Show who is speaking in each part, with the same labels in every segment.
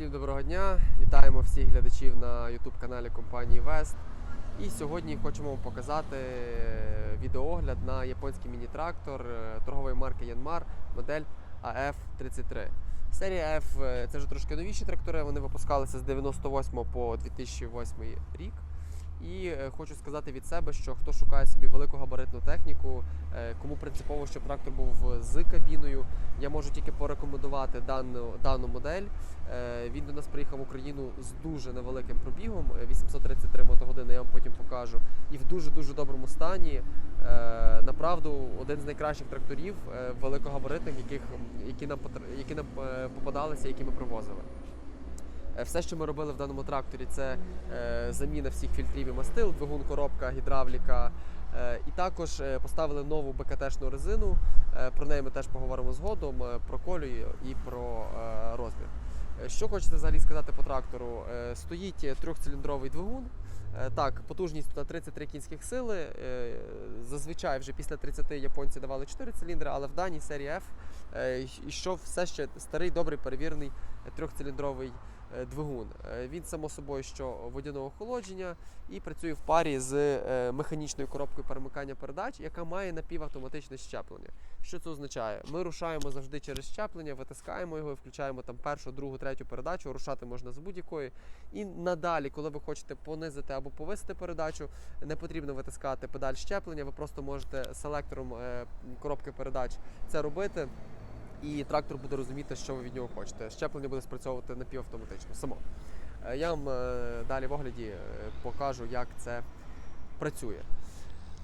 Speaker 1: Всім доброго дня! Вітаємо всіх глядачів на YouTube каналі компанії West. І сьогодні хочемо вам показати відеоогляд на японський міні-трактор е, торгової марки Yanmar модель AF33. Серія F е, це вже трошки новіші трактори, вони випускалися з 98 по 2008 рік. І е, хочу сказати від себе, що хто шукає собі великогабаритну техніку, е, кому принципово, щоб трактор був з кабіною, я можу тільки порекомендувати дану, дану модель. Е, Він до нас приїхав в Україну з дуже невеликим пробігом, е, 833 мотогодини, я вам потім покажу, і в дуже дуже доброму стані. Направду, один з найкращих тракторів великогабаритних, яких які нам які нам попадалися, які ми привозили. Е, Все, що ми робили в даному тракторі, це е, заміна всіх фільтрів і мастил, двигун, коробка, гідравліка. Е, і також поставили нову БКТ-шну резину. Про неї ми теж поговоримо згодом, про колію і про розмір. Що хочете взагалі сказати по трактору? Стоїть трьохциліндровий двигун. Так, потужність на 33 кінських сили. Зазвичай вже після 30 японці давали 4 циліндри, але в даній серії F е, йшов все ще старий, добрий, перевірений трьохциліндровий двигун. Е, Він само собою, що водяного охолодження і працює в парі з е, механічною коробкою перемикання передач, яка має напівавтоматичне щеплення. Що це означає? Ми рушаємо завжди через щеплення, витискаємо його включаємо там першу, другу, третю передачу. Рушати можна з будь-якої. І надалі, коли ви хочете понизити або повисити передачу, не потрібно витискати педаль щеплення. Ви просто можете селектором е, коробки передач це робити. І трактор буде розуміти, що ви від нього хочете. Щеплення буде спрацьовувати напівавтоматично само. Е, Я вам е, далі в огляді е, покажу, як це працює.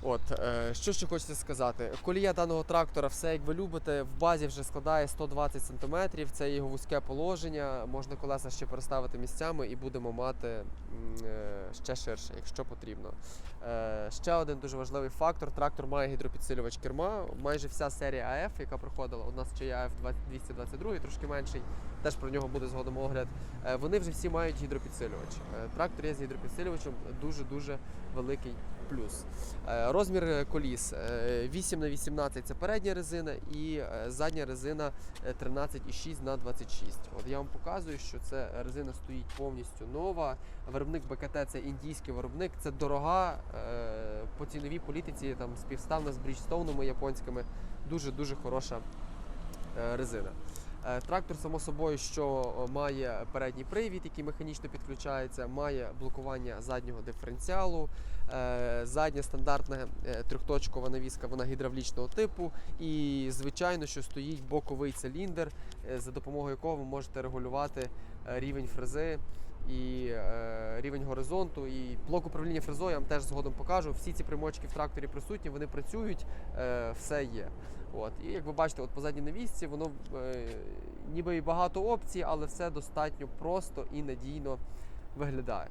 Speaker 1: От, е, що ще хочеться сказати? Колія даного трактора, все як ви любите, в базі вже складає 120 см, це його вузьке положення, можна колеса ще переставити місцями і будемо мати е, ще ширше, якщо потрібно. Е, Ще один дуже важливий фактор: трактор має гідропідсилювач керма. Майже вся серія АФ, яка проходила, у нас ще є АФ 222, трошки менший, теж про нього буде згодом огляд. Вони вже всі мають гідропідсилювач. Трактор є з гідропідсилювачем дуже-дуже великий Розмір е, коліс е, 8 на 18 це передня резина і е, задня резина е, 13,6 на 26. От я вам показую, що це резина стоїть повністю нова. Виробник БКТ це індійський виробник, це дорога е, по ціновій політиці, там співставна з бріджстоунами японськими. Дуже дуже хороша е, резина. Е, Трактор, само собою, що е, має передній привід, який механічно підключається, має блокування заднього диференціалу, е, задня стандартна трьохточкова навіска, вона гідравлічного типу. І, звичайно, що стоїть боковий циліндр, за допомогою якого ви можете регулювати рівень фрези і е, рівень горизонту. І блок управління фрезою я вам теж згодом покажу. Всі ці примочки в тракторі присутні, вони працюють, е, все є. От. І як ви бачите, от по задній навісці воно е, ніби і багато опцій, але все достатньо просто і надійно виглядає.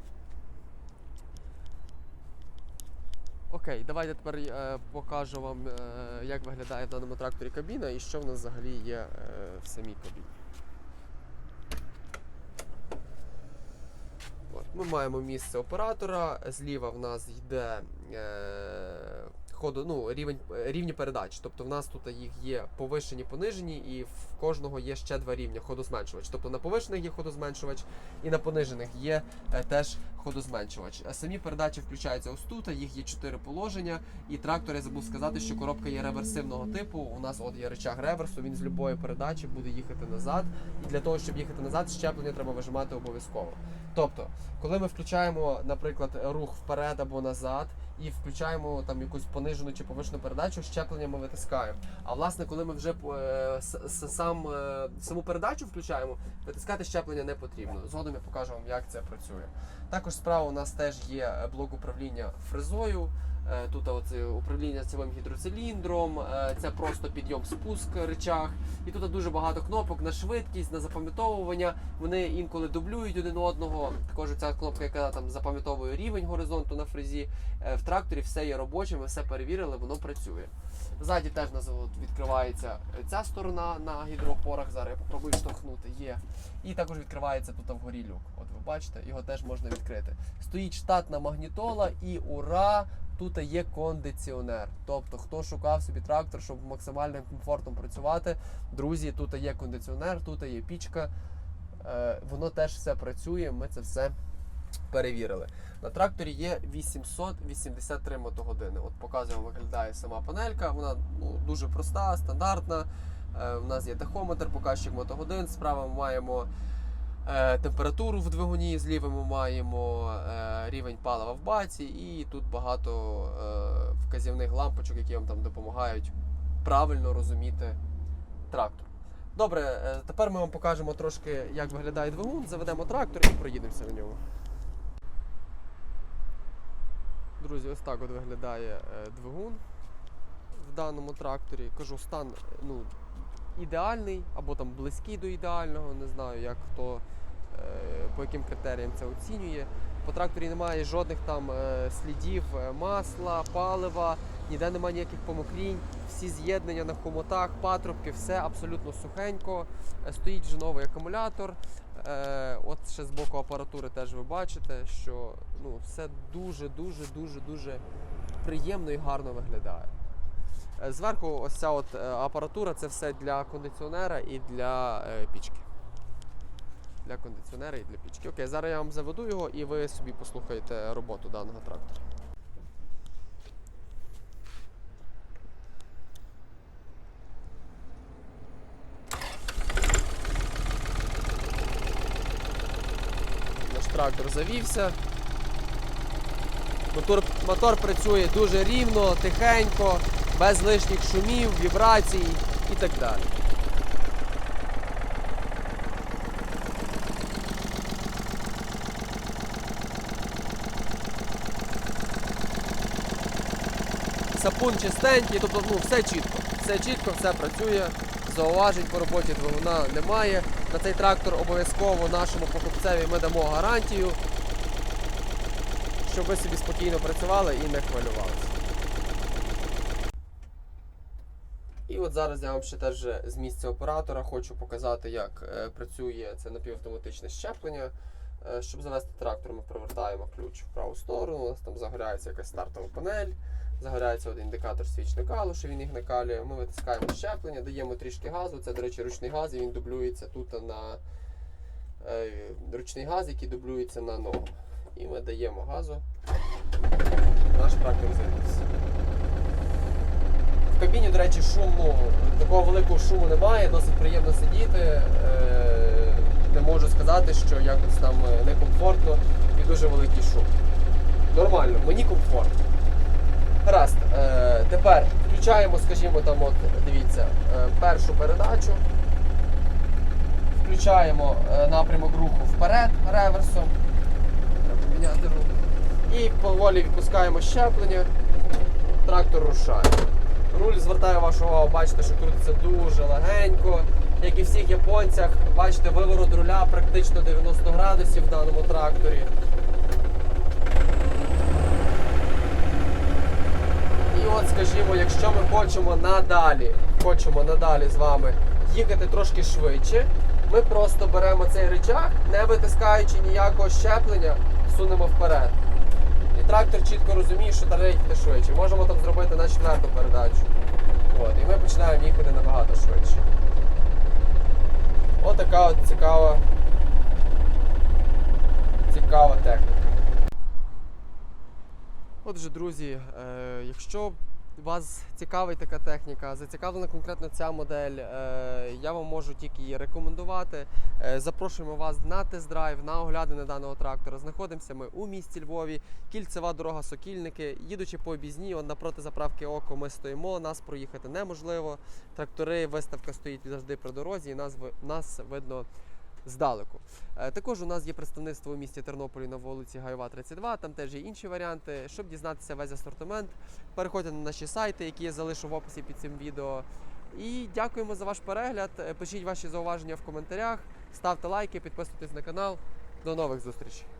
Speaker 1: Окей, давайте тепер е, покажу вам, е, як виглядає в даному тракторі кабіна і що в нас взагалі є е, в самій кабіні. Ми маємо місце оператора, зліва в нас йде е, ходу, ну, рівень, е, рівні передач. Тобто в нас тут їх є повишені, понижені, і в кожного є ще два рівня ходозменшувач. Тобто на повишених є ходозменшувач, і на понижених є е, теж ходозменшувач. А самі передачі включаються ось тут, їх є чотири положення. І трактор я забув сказати, що коробка є реверсивного типу. У нас от є рычаг реверсу, він з любої передачі буде їхати назад. І для того, щоб їхати назад, щеплення треба вижимати обов'язково. Тобто, коли ми включаємо, наприклад, рух вперед або назад, і включаємо там якусь понижену чи повишену передачу, щеплення ми витискаємо. А власне, коли ми вже е, сам, е, саму передачу включаємо, витискати щеплення не потрібно. Згодом я покажу вам, як це працює. Також справа у нас теж є е, блок управління фрезою. Е, Тут оце управління цілим гідроциліндром, е, це просто підйом спуск речах. І тут дуже багато кнопок на швидкість, на запам'ятовування. Вони інколи дублюють один одного. Також ця кнопка, яка там запам'ятовує рівень горизонту на фрезі. Е, В тракторі все є робочим, ми все перевірили, воно працює. Ззаді теж відкривається ця сторона на гідроопорах. Зараз я попробую штовхнути. Є. І також відкривається тут вгорі люк. От ви бачите, його теж можна відкрити. Стоїть штатна магнітола і ура! Тут є кондиціонер. Тобто, хто шукав собі трактор, щоб максимальним комфортом працювати, друзі, тут є кондиціонер, тут є пічка. е, воно теж все працює. Ми це все перевірили. На тракторі є 883 мотогодини. От показуємо, виглядає сама панелька. Вона ну, дуже проста, стандартна. Е, У нас є тахометр, показчик мотогодин. Справа ми маємо температуру в двигуні, зліва ми маємо е, рівень палива в баці, і тут багато е, вказівних лампочок, які вам там допомагають правильно розуміти трактор. Добре, е, тепер ми вам покажемо трошки, як виглядає двигун, заведемо трактор і проїдемося на ньому. Друзі, ось так от виглядає е, двигун в даному тракторі. Кажу, стан е, ну, ідеальний або там близький до ідеального, не знаю, як хто е, по яким критеріям це оцінює. По тракторі немає жодних там е, слідів е, масла, палива, ніде немає ніяких помокрінь, всі з'єднання на хомотах, патрубки, все абсолютно сухенько. Е, Стоїть вже новий акумулятор. Е, от ще з боку апаратури теж ви бачите, що ну, все дуже, дуже, дуже, приємно і гарно виглядає. Е, Зверху ось ця от е, апаратура це все для кондиціонера і для е, пічки. Для кондиціонера і для пічки. Окей, зараз я вам заведу його і ви собі послухаєте роботу даного трактора. Наш трактор завівся. Мотор, мотор працює дуже рівно, тихенько, без лишніх шумів, вібрацій і так далі. Сапун чистенький, тобто ну, все чітко. Все чітко, все працює. Зауважень по роботі двигуна немає. На цей трактор обов'язково нашому покупцеві ми дамо гарантію, щоб ви собі спокійно працювали і не хвилювалися. І от зараз я вам ще теж з місця оператора хочу показати, як е, працює це напівавтоматичне щеплення. Е, щоб завести трактор, ми провертаємо ключ в праву сторону, у нас там загоряється якась стартова панель, загоряється один індикатор свічника, що він їх накалює. Ми витискаємо щеплення, даємо трішки газу. Це, до речі, ручний газ, і він дублюється тут на е, ручний газ, який дублюється на ногу. І ми даємо газу. Наш трактор завівся. В кабіні, до речі, шуму, такого великого шуму немає, досить приємно сидіти. Е, Не можу сказати, що якось там е, некомфортно і дуже великий шум. Нормально, мені комфортно. Гаразд, е, тепер включаємо, скажімо, там, от, дивіться, е, першу передачу. Включаємо е, напрямок руху вперед реверсом. Треба поміняти рух. І поволі відпускаємо щеплення. Трактор рушає. Руль звертає вашу увагу, бачите, що крутиться дуже легенько. Як і всіх японцях, бачите, виворот руля практично 90 градусів в даному тракторі. І от, скажімо, якщо ми хочемо надалі, хочемо надалі з вами їхати трошки швидше, ми просто беремо цей рычаг, не витискаючи ніякого щеплення, сунемо вперед. І трактор чітко розуміє, що треба їхати швидше. Можемо там зробити на четверту передачу. От, і ми починаємо їхати набагато швидше. Отака от цікава, цікава техніка. Отже, друзі, е, якщо вас цікавить така техніка, зацікавлена конкретно ця модель, е, я вам можу тільки її рекомендувати. Е, запрошуємо вас на тест-драйв, на оглядини даного трактора. Знаходимося ми у місті Львові, кільцева дорога Сокільники. Їдучи по обізні, напроти заправки Око ми стоїмо, нас проїхати неможливо. Трактори, виставка стоїть завжди при дорозі, і нас, нас видно здалеку. Е, Також у нас є представництво у місті Тернополі на вулиці Гайова 32, там теж є інші варіанти. Щоб дізнатися весь асортимент, переходьте на наші сайти, які я залишу в описі під цим відео. І дякуємо за ваш перегляд. Е, Пишіть ваші зауваження в коментарях, ставте лайки, підписуйтесь на канал. До нових зустрічей!